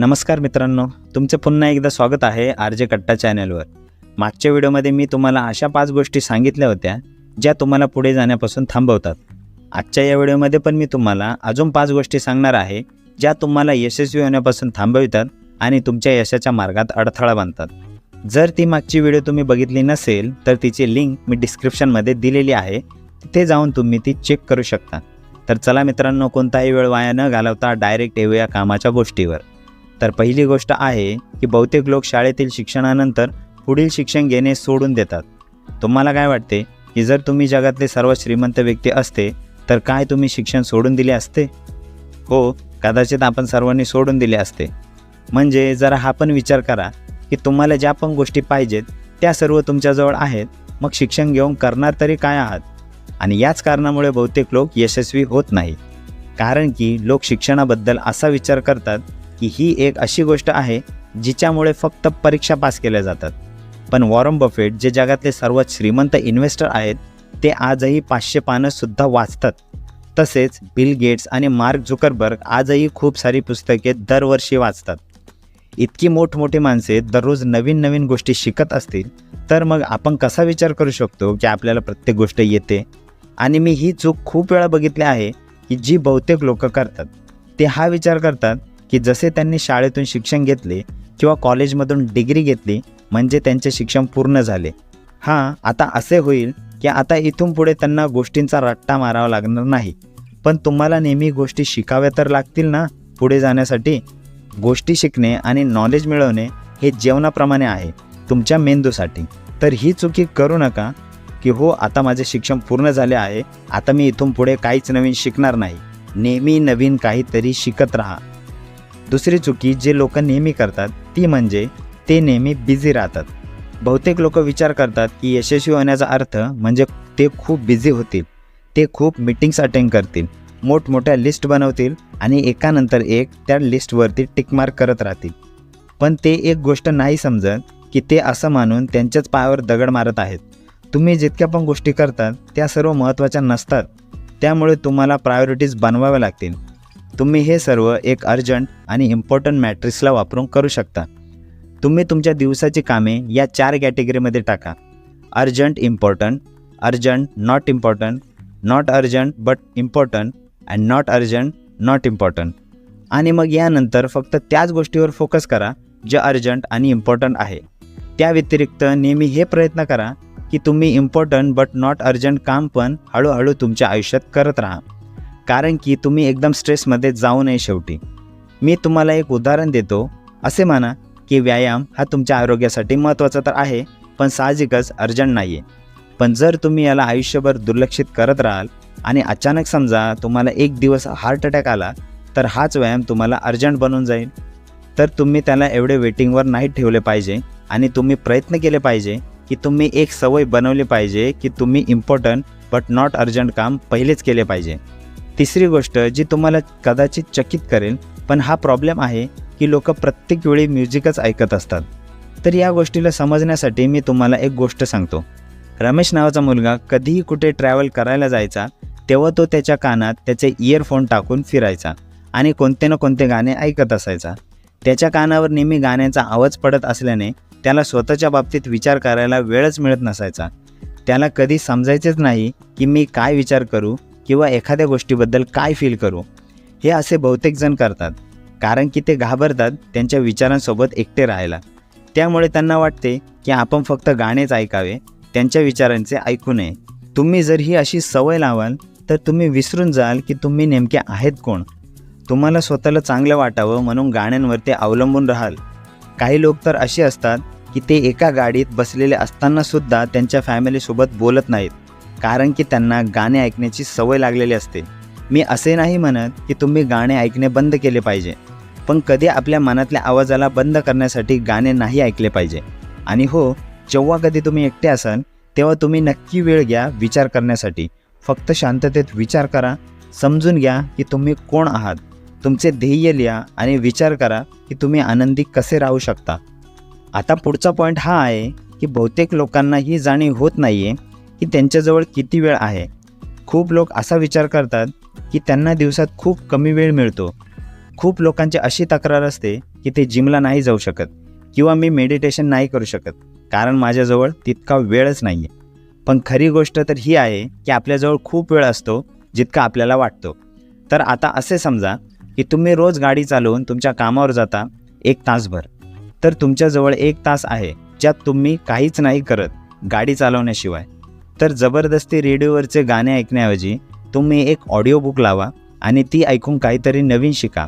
नमस्कार मित्रांनो तुमचे पुन्हा एकदा स्वागत आहे आर जे कट्टा चॅनलवर. मागच्या व्हिडिओमध्ये मी तुम्हाला अशा पाच गोष्टी सांगितल्या होत्या ज्या तुम्हाला पुढे जाण्यापासून थांबवतात. आजच्या या व्हिडिओमध्ये पण मी तुम्हाला अजून पाच गोष्टी सांगणार आहे ज्या तुम्हाला यशस्वी होण्यापासून थांबवितात आणि तुमच्या यशाच्या मार्गात अडथळा बांधतात. जर ती मागची व्हिडिओ तुम्ही बघितली नसेल तर तिची लिंक मी डिस्क्रिप्शनमध्ये दिलेली आहे तिथे जाऊन तुम्ही ती चेक करू शकता. तर चला मित्रांनो कोणताही वेळ वाया न घालवता डायरेक्ट येऊया कामाच्या गोष्टीवर. तर पहिली गोष्ट आहे की बहुतेक लोक शाळेतील शिक्षणानंतर पुढील शिक्षण घेणे सोडून देतात. तुम्हाला काय वाटते? की जर तुम्ही जगातले सर्वात श्रीमंत व्यक्ती असते तर काय तुम्ही शिक्षण सोडून दिले असते? हो कदाचित आपण सर्वांनी सोडून दिले असते. म्हणजे जरा हा पण विचार करा की तुम्हाला ज्या पण गोष्टी पाहिजेत त्या सर्व तुमच्याजवळ आहेत मग शिक्षण घेऊन करणार तरी काय आहात? आणि याच कारणामुळे बहुतेक लोक यशस्वी होत नाही. कारण की लोक शिक्षणाबद्दल असा विचार करतात की ही एक अशी गोष्ट आहे जिच्यामुळे फक्त परीक्षा पास केल्या जातात. पण वॉरम बफेट जे जगातले सर्वात श्रीमंत इन्व्हेस्टर आहेत ते आजही पाचशे पानंसुद्धा वाचतात. तसेच बिल गेट्स आणि मार्क झुकरबर्ग आजही खूप सारी पुस्तके दरवर्षी वाचतात. इतकी मोठमोठी माणसे दररोज नवीन नवीन गोष्टी शिकत असतील तर मग आपण कसा विचार करू शकतो की आपल्याला प्रत्येक गोष्ट येते? आणि मी ही चूक खूप वेळा बघितली आहे की जी बहुतेक लोक करतात. ते हा विचार करतात की जसे त्यांनी शाळेतून शिक्षण घेतले किंवा कॉलेजमधून डिग्री घेतली म्हणजे त्यांचे शिक्षण पूर्ण झाले. हां आता असे होईल की आता इथून पुढे त्यांना गोष्टींचा रट्टा मारावा लागणार नाही. पण तुम्हाला नेहमी गोष्टी शिकाव्या तर लागतील ना पुढे जाण्यासाठी? गोष्टी शिकणे आणि नॉलेज मिळवणे हे जेवणाप्रमाणे आहे तुमच्या मेंदूसाठी. तर ही चुकी करू नका की हो आता माझे शिक्षण पूर्ण झाले आहे आता मी इथून पुढे काहीच नवीन शिकणार नाही. नेहमी नवीन काहीतरी शिकत राहा. दुसरी चुकी जे लोक नेहमी करतात ती म्हणजे ते नेहमी बिझी राहतात. बहुतेक लोक विचार करतात की यशस्वी होण्याचा अर्थ म्हणजे ते खूप बिझी होतील ते खूप मीटिंग्स अटेंड करतील मोठमोठ्या लिस्ट बनवतील आणि एकानंतर एक त्या लिस्टवरती टिकमार्क करत राहतील. पण ते एक गोष्ट नाही समजत की ते असं मानून त्यांच्याच पायावर दगड मारत आहेत. तुम्ही जितक्या पण गोष्टी करतात त्या सर्व महत्त्वाच्या नसतात. त्यामुळे तुम्हाला प्रायोरिटीज बनवाव्या लागतील. तुम्ही हे सर्व एक अर्जंट आणि इम्पॉर्टंट मॅट्रिक्सला वापरून करू शकता. तुम्ही तुमच्या दिवसाची कामे या चार कॅटेगरीमध्ये टाका. Urgent important urgent not important not urgent but important and not urgent not important आणि मग यानंतर फक्त त्याच गोष्टीवर फोकस करा जे अर्जंट आणि इम्पॉर्टंट आहे. त्या व्यतिरिक्त नेहमी हे प्रयत्न करा की तुम्ही इम्पॉर्टंट बट नॉट अर्जंट काम पण हळूहळू तुमच्या आयुष्यात करत राहा. कारण की तुम्ही एकदम स्ट्रेसमध्ये जाऊ नये शेवटी. मी तुम्हाला एक उदाहरण देतो. असे म्हणा की व्यायाम हा तुमच्या आरोग्यासाठी महत्त्वाचा तर आहे पण साहजिकच अर्जंट नाही आहे पण जर तुम्ही याला आयुष्यभर दुर्लक्षित करत राहाल आणि अचानक समजा तुम्हाला एक दिवस हार्ट अटॅक आला तर हाच व्यायाम तुम्हाला अर्जंट बनून जाईल. तर तुम्ही त्याला एवढे वेटिंगवर नाही ठेवले पाहिजे आणि तुम्ही प्रयत्न केले पाहिजे की तुम्ही एक सवय बनवली पाहिजे की तुम्ही इम्पॉर्टंट बट नॉट अर्जंट काम पहिलेच केले पाहिजे. तिसरी गोष्ट जी तुम्हाला कदाचित चकित करेल पण हा प्रॉब्लेम आहे की लोक प्रत्येक वेळी म्युझिकच ऐकत असतात. तर या गोष्टीला समजण्यासाठी मी तुम्हाला एक गोष्ट सांगतो. रमेश नावाचा मुलगा कधीही कुठे ट्रॅव्हल करायला जायचा तेव्हा तो त्याच्या कानात त्याचे इयरफोन टाकून फिरायचा आणि कोणते ना कोणते गाणे ऐकत असायचा. त्याच्या कानावर नेहमी गाण्याचा आवाज पडत असल्याने त्याला स्वतःच्या बाबतीत विचार करायला वेळच मिळत नसायचा. त्याला कधी समजायचेच नाही की मी काय विचार करू किंवा एखाद्या गोष्टीबद्दल काय फील करू? हे असे बहुतेक जण करतात. कारण की ते घाबरतात त्यांच्या विचारांसोबत एकटे राहायला. त्यामुळे त्यांना वाटते की आपण फक्त गाणेच ऐकावे त्यांच्या विचारांचे ऐकू नये. तुम्ही जर ही अशी सवय लावाल तर तुम्ही विसरून जाल की तुम्ही नेमके आहेत कोण? तुम्हाला स्वतःला चांगलं वाटावं म्हणून गाण्यांवरती अवलंबून राहाल. काही लोक तर असे असतात की ते एका गाडीत बसलेले असतानासुद्धा त्यांच्या फॅमिलीसोबत बोलत नाहीत. कारण की त्यांना गाणे ऐकण्याची सवय लागलेली असते. मी असे नाही म्हणत की तुम्ही गाणे ऐकणे बंद केले पाहिजे. पण कधी आपल्या मनातल्या आवाजाला बंद करण्यासाठी गाणे नाही ऐकले पाहिजे. आणि हो जेव्हा कधी तुम्ही एकटे असाल तेव्हा तुम्ही नक्की वेळ घ्या विचार करण्यासाठी. फक्त शांततेत विचार करा समजून घ्या की तुम्ही कोण आहात. तुमचे ध्येय लिहा आणि विचार करा की तुम्ही आनंदी कसे राहू शकता. आता पुढचा पॉईंट हा आहे की बहुतेक लोकांना ही जाणीव होत नाही आहे की त्यांच्याजवळ किती वेळ आहे? खूप लोक असा विचार करतात की त्यांना दिवसात खूप कमी वेळ मिळतो. खूप लोकांची अशी तक्रार असते की ते जिमला नाही जाऊ शकत किंवा मी मेडिटेशन नाही करू शकत कारण माझ्याजवळ तितका वेळच नाही आहे पण खरी गोष्ट तर ही आहे की आपल्याजवळ खूप वेळ असतो जितका आपल्याला वाटतो. तर आता असे समजा की तुम्ही रोज गाडी चालवून तुमच्या कामावर जाता एक तासभर. तर तुमच्याजवळ एक तास आहे ज्यात तुम्ही काहीच नाही करत गाडी चालवण्याशिवाय. तर जबरदस्ती रेडिओवरचे गाणे ऐकण्याऐवजी तुम्ही एक ऑडिओ बुक लावा आणि ती ऐकून काहीतरी नवीन शिका.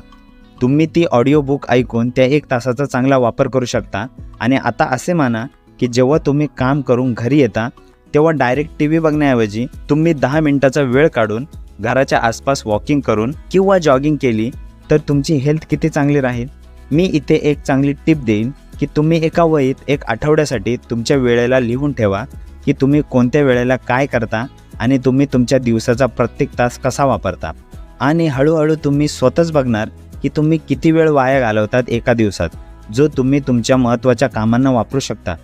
तुम्ही ती ऑडिओ बुक ऐकून त्या एक तासाचा चांगला वापर करू शकता आणि आता असे माना की जेव्हा तुम्ही काम करून घरी येता तेव्हा डायरेक्ट टी व्ही बघण्याऐवजी तुम्ही दहा मिनिटाचा वेळ काढून घराच्या आसपास वॉकिंग करून किंवा जॉगिंग केली तर तुमची हेल्थ किती चांगली राहील? मी इथे एक चांगली टिप देईन की तुम्ही एका वहीत एक आठवड्यासाठी तुमच्या वेळेला लिहून ठेवा की तुम्ही कोणत्या वेळेला काय करता आणि तुम्ही तुमच्या दिवसाचा प्रत्येक तास कसा वापरता. आणि हळूहळू तुम्ही स्वतःच बघणार की तुम्ही किती वेळ वाया घालवतात एका दिवसात. जो तुम्ही तुमच्या महत्त्वाच्या कामांना वापरू शकता.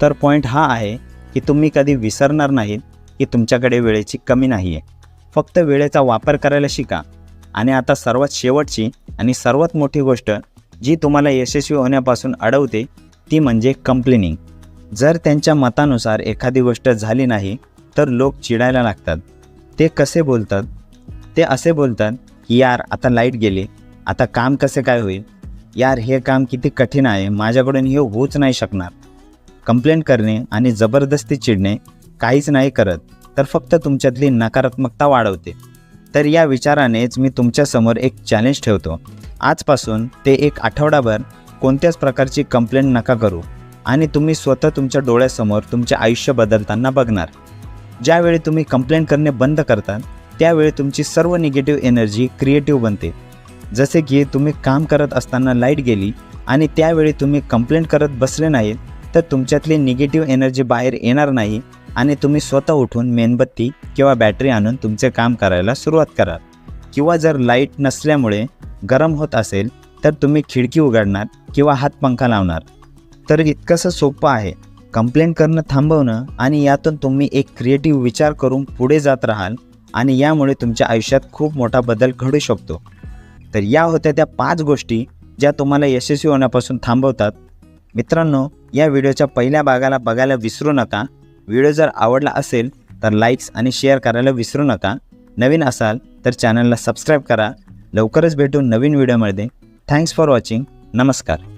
तर पॉईंट हा आहे की तुम्ही कधी विसरणार नाहीत की तुमच्याकडे वेळेची कमी नाही आहे फक्त वेळेचा वापर करायला शिका. आणि आता सर्वात शेवटची आणि सर्वात मोठी गोष्ट जी तुम्हाला यशस्वी होण्यापासून अडवते ती म्हणजे कंप्लेनिंग जर त्यांच्या मतानुसार एखादी गोष्ट झाली नाही तर लोक चिडायला लागतात. ते कसे बोलतात? ते असे बोलतात की यार आता लाइट गेली. आता काम कसे काय होईल? यार हे काम किती कठीण आहे. माझ्याकडून हे होऊच नाही शकणार. कंप्लेंट करणे आणि जबरदस्ती चिडणे काहीच नाही करत तर फक्त तुमच्यातली नकारात्मकता वाढवते. तर या विचारानेच मी तुमच्यासमोर एक चॅलेंज ठेवतो. आजपासून ते एक आठवडाभर कोणत्याच प्रकारची कंप्लेंट नका करू. आणि तुम्ही स्वतः तुमच्या डोळ्यासमोर तुमचे आयुष्य बदलताना बघणार. ज्यावेळी तुम्ही कंप्लेंट करणे बंद करता त्यावेळी तुमची सर्व निगेटिव्ह एनर्जी क्रिएटिव्ह बनते. जसे की तुम्ही काम करत असताना लाइट गेली आणि त्यावेळी तुम्ही कंप्लेंट करत बसले नाहीत तर तुमच्यातली निगेटिव्ह एनर्जी बाहेर येणार नाही आणि तुम्ही स्वतः उठून मेणबत्ती किंवा बॅटरी आणून तुमचे काम करायला सुरुवात कराल. किंवा जर लाइट नसल्यामुळे गरम होत असेल तर तुम्ही खिडकी उघडणार किंवा हातपंखा लावणार. तर इतकंसं सोपं आहे. कंप्लेंट करणं थांबवणं आणि यातून तुम्ही एक क्रिएटिव्ह विचार करून पुढे जात राहाल आणि यामुळे तुमच्या आयुष्यात खूप मोठा बदल घडू शकतो. तर या होत्या त्या पाच गोष्टी ज्या तुम्हाला यशस्वी होण्यापासून थांबवतात. मित्रांनो या व्हिडिओच्या पहिल्या भागाला बघायला विसरू नका. व्हिडिओ जर आवडला असेल तर लाईक्स आणि शेअर करायला विसरू नका. नवीन असाल तर चॅनलला सबस्क्राईब करा. लवकरच भेटू नवीन व्हिडिओमध्ये. थँक्स फॉर वॉचिंग नमस्कार.